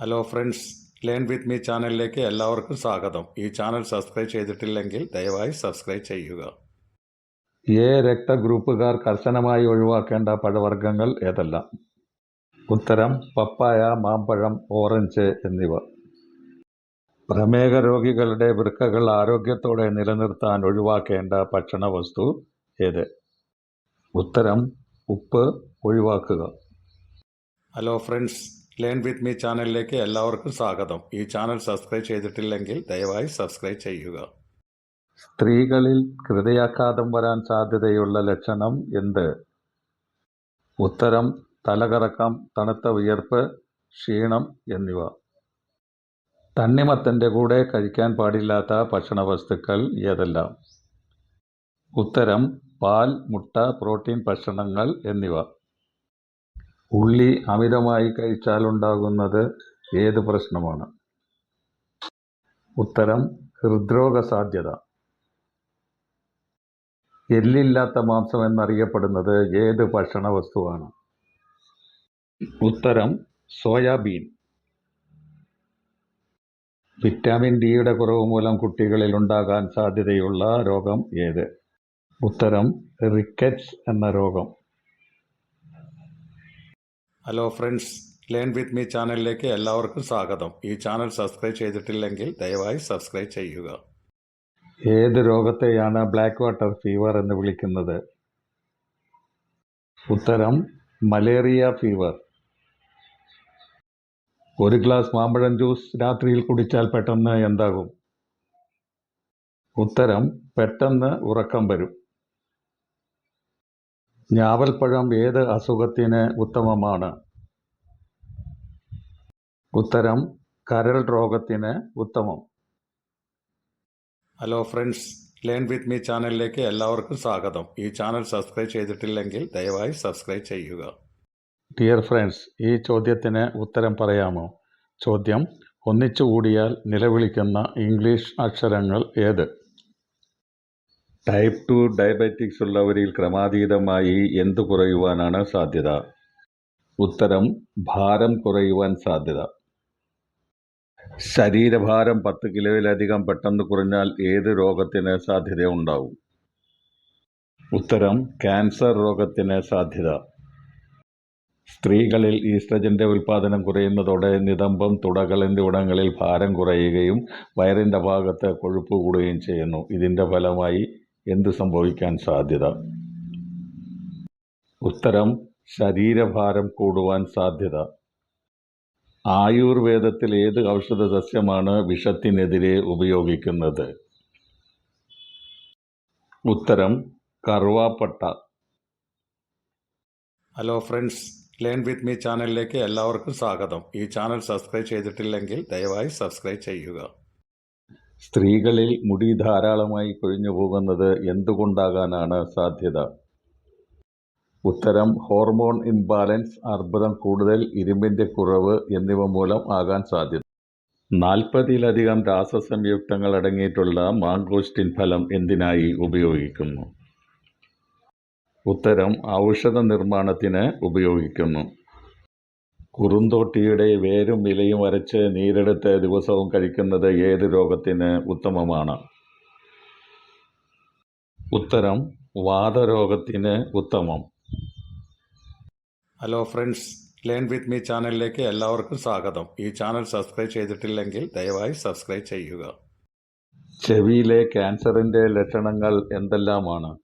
Hello friends learn with me ചാനലിലേക്ക് എല്ലാവർക്കും സ്വാഗതം. ഈ ചാനൽ സബ്സ്ക്രൈബ് ചെയ്തിട്ടില്ലെങ്കിൽ ദയവായി സബ്സ്ക്രൈബ് ചെയ്യുക. എ രക്തഗ്രൂപ്പുകാർ കർശനമായി ഒഴിവാക്കേണ്ട പഴവർഗങ്ങൾ ഏതെല്ലാം? ഉത്തരം പപ്പായ മാമ്പഴം ഓറഞ്ച് എന്നിവ. പ്രമേഹ രോഗികളുടെ വൃക്കകൾ ആരോഗ്യത്തോടെ നിലനിർത്താൻ ഒഴിവാക്കേണ്ട ഭക്ഷണ വസ്തു ഏത്? ഉത്തരം ഉപ്പ് ഒഴിവാക്കുക. Hello friends learn with me ചാനലിലേക്ക് എല്ലാവർക്കും സ്വാഗതം. ഈ ചാനൽ സബ്സ്ക്രൈബ് ചെയ്തിട്ടില്ലെങ്കിൽ ദയവായി സബ്സ്ക്രൈബ് ചെയ്യുക. സ്ത്രീകളിൽ ഹൃദയാഘാതം വരാൻ സാധ്യതയുള്ള ലക്ഷണം എന്ത്? ഉത്തരം തലകറക്കം തണുത്ത വിയർപ്പ് ക്ഷീണം എന്നിവ. തണ്ണിമത്തന്റെ കൂടെ കഴിക്കാൻ പാടില്ലാത്ത ഭക്ഷണ വസ്തുക്കൾ ഏതെല്ലാം? ഉത്തരം പാൽ മുട്ട പ്രോട്ടീൻ ഭക്ഷണങ്ങൾ എന്നിവ. ഉള്ളി അമിതമായി കഴിച്ചാലുണ്ടാകുന്നത് ഏത് പ്രശ്നമാണ്? ഉത്തരം ഹൃദ്രോഗ സാധ്യത. എല്ലില്ലാത്ത മാംസം എന്നറിയപ്പെടുന്നത് ഏത് ഭക്ഷണ വസ്തുവാണ് ഉത്തരം സോയാബീൻ. വിറ്റാമിൻ ഡിയുടെ കുറവ് മൂലം കുട്ടികളിൽ ഉണ്ടാകാൻ സാധ്യതയുള്ള രോഗം ഏത്? ഉത്തരം റിക്കറ്റ്സ് എന്ന രോഗം. Hello friends learn with me ചാനലിലേക്ക് എല്ലാവർക്കും സ്വാഗതം. ഈ ചാനൽ സബ്സ്ക്രൈബ് ചെയ്തിട്ടില്ലെങ്കിൽ ദയവായി സബ്സ്ക്രൈബ് ചെയ്യുക. ഏത് രോഗത്തെയാണ് ബ്ലാക്ക് വാട്ടർ ഫീവർ എന്ന് വിളിക്കുന്നത്? ഉത്തരം മലേറിയ ഫീവർ ഒരു ഗ്ലാസ് മാമ്പഴം ജ്യൂസ് രാത്രിയിൽ കുടിച്ചാൽ പെട്ടെന്ന് എന്താകും? ഉത്തരം പെട്ടെന്ന് ഉറക്കം വരും. ഞാവൽപ്പഴം ഏത് അസുഖത്തിന് ഉത്തമമാണ്? ഉത്തരം കരൾ രോഗത്തിന് ഉത്തമം. Hello friends learn with me ചാനലിലേക്ക് എല്ലാവർക്കും സ്വാഗതം. ഈ ചാനൽ സബ്സ്ക്രൈബ് ചെയ്തിട്ടില്ലെങ്കിൽ ദയവായി സബ്സ്ക്രൈബ് ചെയ്യുക. ഡിയർ ഫ്രണ്ട്സ് ഈ ചോദ്യത്തിന് ഉത്തരം പറയാമോ? ചോദ്യം ഒന്നിച്ചുകൂടിയാൽ നിലവിളിക്കുന്ന ഇംഗ്ലീഷ് അക്ഷരങ്ങൾ ഏത്? ടൈപ്പ് ടു ഡയബറ്റിക്സ് ഉള്ളവരിൽ ക്രമാതീതമായി എന്തു കുറയുവാനാണ് സാധ്യത? ഉത്തരം ഭാരം കുറയുവാൻ സാധ്യത. ശരീരഭാരം പത്ത് കിലോയിലധികം പെട്ടെന്ന് കുറഞ്ഞാൽ ഏത് രോഗത്തിന് സാധ്യത ഉണ്ടാവും? ഉത്തരം ക്യാൻസർ രോഗത്തിന് സാധ്യത. സ്ത്രീകളിൽ ഈസ്ട്രജന്റെ ഉൽപ്പാദനം കുറയുന്നതോടെ നിതംബം തുടകൾ എന്നിവിടങ്ങളിൽ ഭാരം കുറയുകയും വയറിന്റെ ഭാഗത്ത് കൊഴുപ്പ് കൂടുകയും ചെയ്യുന്നു. ഇതിന്റെ ഫലമായി എന്ത് സംഭവിക്കാൻ സാധ്യത? ഉത്തരം ശരീരഭാരം കൂടുവാൻ സാധ്യത. ആയുർവേദത്തിൽ ഏത് ഔഷധ സസ്യമാണ് വിഷത്തിനെതിരെ ഉപയോഗിക്കുന്നത്? ഉത്തരം കറുവാപ്പട്ട. Hello friends learn with me ചാനലിലേക്ക് എല്ലാവർക്കും സ്വാഗതം. ഈ ചാനൽ സബ്സ്ക്രൈബ് ചെയ്തിട്ടില്ലെങ്കിൽ ദയവായി സബ്സ്ക്രൈബ് ചെയ്യുക. സ്ത്രീകളിൽ മുടി ധാരാളമായി കൊഴിഞ്ഞു പോകുന്നത് എന്തുകൊണ്ടാകാനാണ് സാധ്യത? ഉത്തരം ഹോർമോൺ ഇംബാലൻസ് അർബുദം കൂടുതൽ ഇരുമ്പിന്റെ കുറവ് എന്നിവ മൂലം ആകാൻ സാധ്യത. നാൽപ്പതിലധികം രാസസംയുക്തങ്ങൾ അടങ്ങിയിട്ടുള്ള മാങ്കോസ്റ്റിൻ ഫലം എന്തിനായി ഉപയോഗിക്കുന്നു? ഉത്തരം ഔഷധ നിർമ്മാണത്തിന് ഉപയോഗിക്കുന്നു. കുറുന്തോട്ടിയുടെ വേരും ഇലയും അരച്ച് നീരെടുത്ത് ദിവസവും കഴിക്കുന്നത് ഏത് രോഗത്തിന് ഉത്തമമാണ്? ഉത്തരം വാതരോഗത്തിന് ഉത്തമം. Hello friends learn with me ചാനലിലേക്ക് എല്ലാവർക്കും സ്വാഗതം. ഈ ചാനൽ സബ്സ്ക്രൈബ് ചെയ്തിട്ടില്ലെങ്കിൽ ദയവായി സബ്സ്ക്രൈബ് ചെയ്യുക. ചെവിയിലെ ക്യാൻസറിന്റെ ലക്ഷണങ്ങൾ എന്തെല്ലാമാണ്?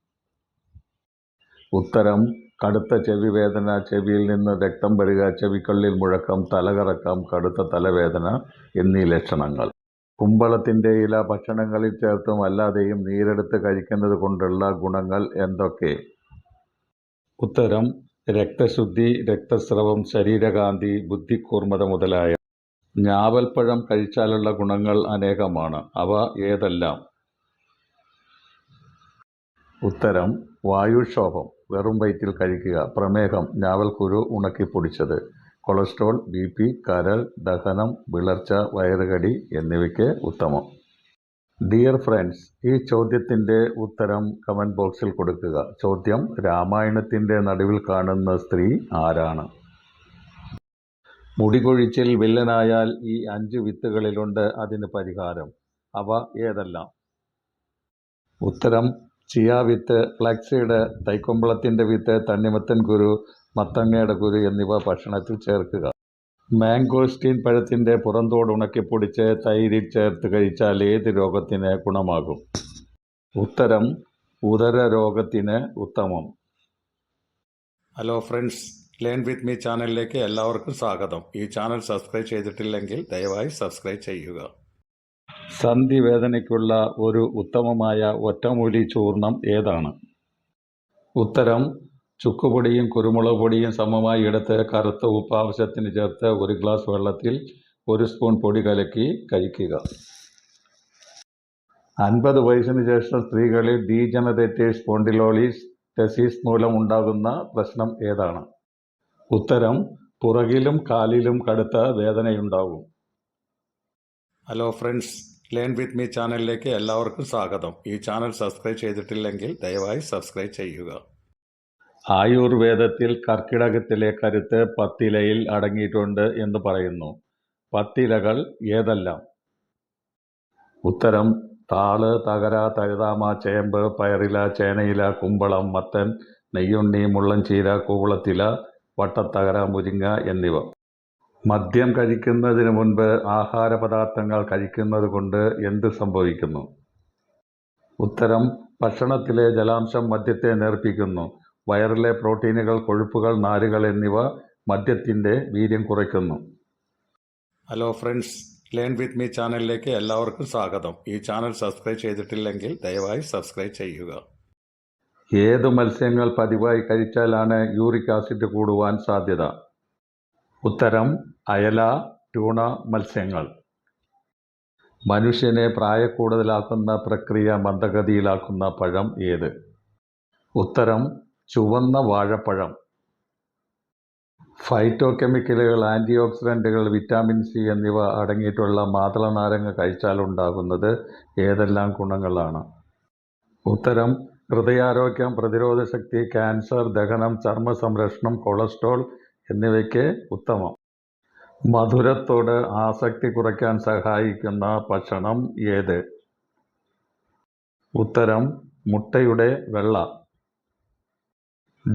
ഉത്തരം കടുത്ത ചെവിവേദന ചെവിയിൽ നിന്ന് രക്തം വരിക ചെവിക്കള്ളിൽ മുഴക്കം തലകറക്കം കടുത്ത തലവേദന എന്നീ ലക്ഷണങ്ങൾ. കുമ്പളത്തിന്റെ ഇല ഭക്ഷണങ്ങളിൽ ചേർത്തും അല്ലാതെയും നീരെടുത്ത് കഴിക്കുന്നത് കൊണ്ടുള്ള ഗുണങ്ങൾ എന്തൊക്കെ? ഉത്തരം രക്തശുദ്ധി രക്തസ്രവം ശരീരകാന്തി ബുദ്ധിക്കൂർമ്മത മുതലായ ഞാവൽപ്പഴം കഴിച്ചാലുള്ള ഗുണങ്ങൾ അനേകമാണ്. അവ ഏതെല്ലാം? ഉത്തരം വായുക്ഷോഭം. വെറും വയറ്റിൽ കഴിക്കുക. പ്രമേഹം. ഞാവൽക്കുരു ഉണക്കിപ്പൊടിച്ചത് കൊളസ്ട്രോൾ ബി പി കരൾ ദഹനം വിളർച്ച വയറുകടി എന്നിവയ്ക്ക് ഉത്തമം. ഡിയർ ഫ്രണ്ട്സ് ഈ ചോദ്യത്തിന്റെ ഉത്തരം കമന്റ് ബോക്സിൽ കൊടുക്കുക. ചോദ്യം രാമായണത്തിന്റെ നടുവിൽ കാണുന്ന സ്ത്രീ ആരാണ്? മുടികൊഴിച്ചിൽ വില്ലനായാൽ ഈ അഞ്ച് വിത്തുകളിലുണ്ട്. അതിന് പരിഹാരം? അവ ഏതെല്ലാം? ഉത്തരം ചിയ വിത്ത് ഫ്ലാക്സൈഡ് തൈക്കുമ്പളത്തിന്റെ വിത്ത് തണ്ണിമത്തൻ കുരു മത്തങ്ങയുടെ കുരു എന്നിവ ഭക്ഷണത്തിൽ ചേർക്കുക. മാംഗോസ്റ്റീൻ പഴത്തിന്റെ പുറന്തോട് ഉണക്കിപ്പൊടിച്ച് തൈരിൽ ചേർത്ത് കഴിച്ചാൽ ഏത് രോഗത്തിന് ഗുണമാകും? ഉത്തരം ഉദര രോഗത്തിന് ഉത്തമം. Hello friends learn with me ചാനലിലേക്ക് എല്ലാവർക്കും സ്വാഗതം. ഈ ചാനൽ സബ്സ്ക്രൈബ് ചെയ്തിട്ടില്ലെങ്കിൽ ദയവായി സബ്സ്ക്രൈബ് ചെയ്യുക. സന്ധിവേദനയ്ക്കുള്ള ഒരു ഉത്തമമായ ഒറ്റമൂലി ചൂർണം ഏതാണ്? ഉത്തരം ചുക്കുപൊടിയും കുരുമുളക് പൊടിയും സമമായി എടുത്ത് കറുത്ത ഉപ്പ് ആവശ്യത്തിന് ചേർത്ത് ഒരു ഗ്ലാസ് വെള്ളത്തിൽ ഒരു സ്പൂൺ പൊടി കലക്കി കഴിക്കുക. അൻപത് വയസ്സിന് ശേഷം സ്ത്രീകളിൽ ഡീജനറേറ്റീവ് സ്പോണ്ടിലോളിസ് ടെസീസ് മൂലം ഉണ്ടാകുന്ന പ്രശ്നം ഏതാണ്? ഉത്തരം പുറകിലും കാലിലും കടുത്ത വേദനയുണ്ടാകും hello friends learn with me ചാനലിലേക്ക് എല്ലാവർക്കും സ്വാഗതം. ഈ ചാനൽ സബ്സ്ക്രൈബ് ചെയ്തിട്ടില്ലെങ്കിൽ ദയവായി സബ്സ്ക്രൈബ് ചെയ്യുക. ആയുർവേദത്തിൽ കർക്കിടകത്തിലെ കരുത്ത് പത്തിലയിൽ അടങ്ങിയിട്ടുണ്ട് എന്ന് പറയുന്നു. പത്തിലകൾ ഏതെല്ലാം? ഉത്തരം താൾ തകര തഴുതാമ ചേമ്പ് പയറില ചേനയില കുമ്പളം മത്തൻ നെയ്യുണ്ണി മുള്ളൻചീര കൂവളത്തില വട്ടത്തകര മുരിങ്ങ എന്നിവ. മദ്യം കഴിക്കുന്നതിന് മുൻപ് ആഹാര പദാർത്ഥങ്ങൾ കഴിക്കുന്നത് കൊണ്ട് എന്ത് സംഭവിക്കുന്നു? ഉത്തരം ഭക്ഷണത്തിലെ ജലാംശം മദ്യത്തെ നേർപ്പിക്കുന്നു. വയറിലെ പ്രോട്ടീനുകൾ കൊഴുപ്പുകൾ നാരുകൾ എന്നിവ മദ്യത്തിന്റെ വീര്യം കുറയ്ക്കുന്നു. Hello friends learn with me ചാനലിലേക്ക് എല്ലാവർക്കും സ്വാഗതം. ഈ ചാനൽ സബ്സ്ക്രൈബ് ചെയ്തിട്ടില്ലെങ്കിൽ ദയവായി സബ്സ്ക്രൈബ് ചെയ്യുക. ഏത് മത്സ്യങ്ങൾ പതിവായി കഴിച്ചാലാണ് യൂറിക് ആസിഡ് കൂടുവാൻ സാധ്യത? ഉത്തരം അയല ട്യൂണ മത്സ്യങ്ങൾ. മനുഷ്യനെ പ്രായക്കൂടുതലാക്കുന്ന പ്രക്രിയ മന്ദഗതിയിലാക്കുന്ന പഴം ഏത്? ഉത്തരം ചുവന്ന വാഴപ്പഴം. ഫൈറ്റോകെമിക്കലുകൾ ആന്റി ഓക്സിഡന്റുകൾ വിറ്റാമിൻ സി എന്നിവ അടങ്ങിയിട്ടുള്ള മാതളനാരങ്ങ കഴിച്ചാലുണ്ടാകുന്നത് ഏതെല്ലാം ഗുണങ്ങളാണ്? ഉത്തരം ഹൃദയാരോഗ്യം പ്രതിരോധശക്തി ക്യാൻസർ ദഹനം ചർമ്മ സംരക്ഷണം കൊളസ്ട്രോൾ എന്നിവയ്ക്ക് ഉത്തമം. മധുരത്തോട് ആസക്തി കുറയ്ക്കാൻ സഹായിക്കുന്ന ഭക്ഷണം ഏത്? ഉത്തരം മുട്ടയുടെ വെള്ള.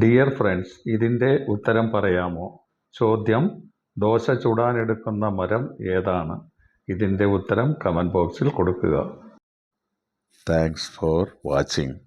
ഡിയർ ഫ്രണ്ട്സ് ഇതിന്റെ ഉത്തരം പറയാമോ? ചോദ്യം ദോശ ചുടാനെടുക്കുന്ന മരം ഏതാണ്? ഇതിന്റെ ഉത്തരം കമന്റ് ബോക്സിൽ കൊടുക്കുക. Thanks for watching